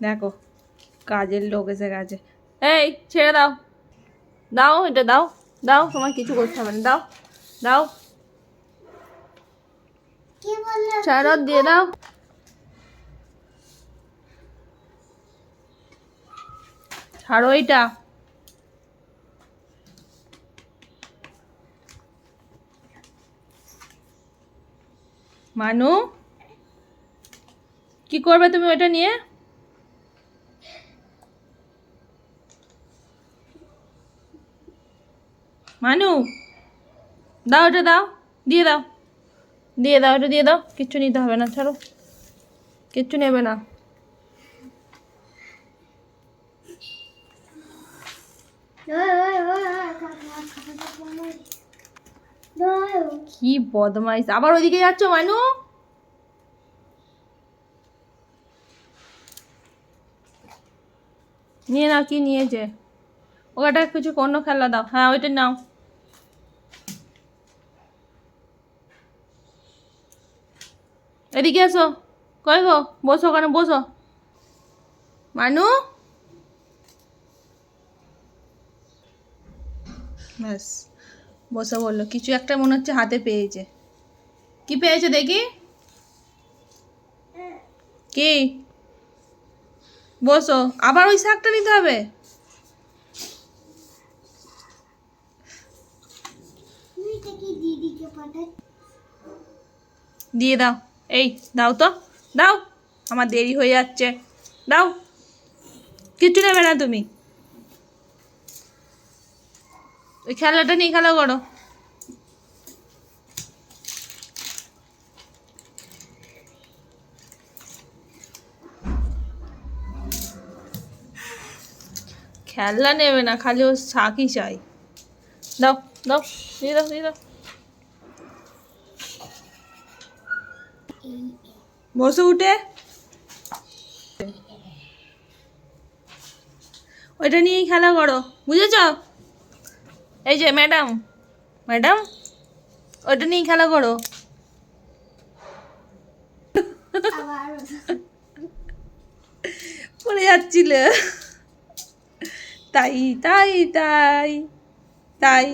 দেখো কাজের লোক এসে গেছে। এই ছেড়ে দাও। দাও এটা দাও। দাও তোমার কিছু করতে হবে না। দাও দাও। কি ছাড়ো দিয়ে দাও। ছাড়ো এইটা মানু কি করবে তুমি ওটা নিয়ে? মানু, দাও ওটা দাও, দিয়ে দাও। দিয়ে দাও, ওটা দিয়ে দাও। কিচ্ছু নিতে হবে না, ছাড়ো। কিচ্ছু নেবে না। কি বদমাইশ। আবার ওইদিকে যাচ্ছ, মানু? নিয়ে নাও কি নিয়েছে। ওটা কিছু অন্য খেলা দাও। হ্যাঁ ওইটা নাও। এদিকে এসো। কই গো? বসো ওখানে বসো। মানু? ব্যাস বসে বলল। কিছু একটা মনে হচ্ছে হাতে পেয়েছে। কি পেয়েছে দেখি? কি? বসো। আবার ওই শাকটা নিতে হবে? দিয়ে দাও। এই, দাও তো। দাও। আমার দেরি হয়ে যাচ্ছে। দাও। কিচ্ছু নেবে না তুমি। ওই খেলাটা নিয়ে খেলা করো। খেলনা নেবে না, খালি ও শাকই চাই। দাও দাও, দিয়ে দাও দিয়ে দাও। বসে উঠে। ওইটা নিয়েই খেলা করো, বুঝেছ? এই যে ম্যাডাম ম্যাডাম, ওইটা নিয়েই খেলা করো। পড়ে যাচ্ছিল। তাই তাই তাই তাই।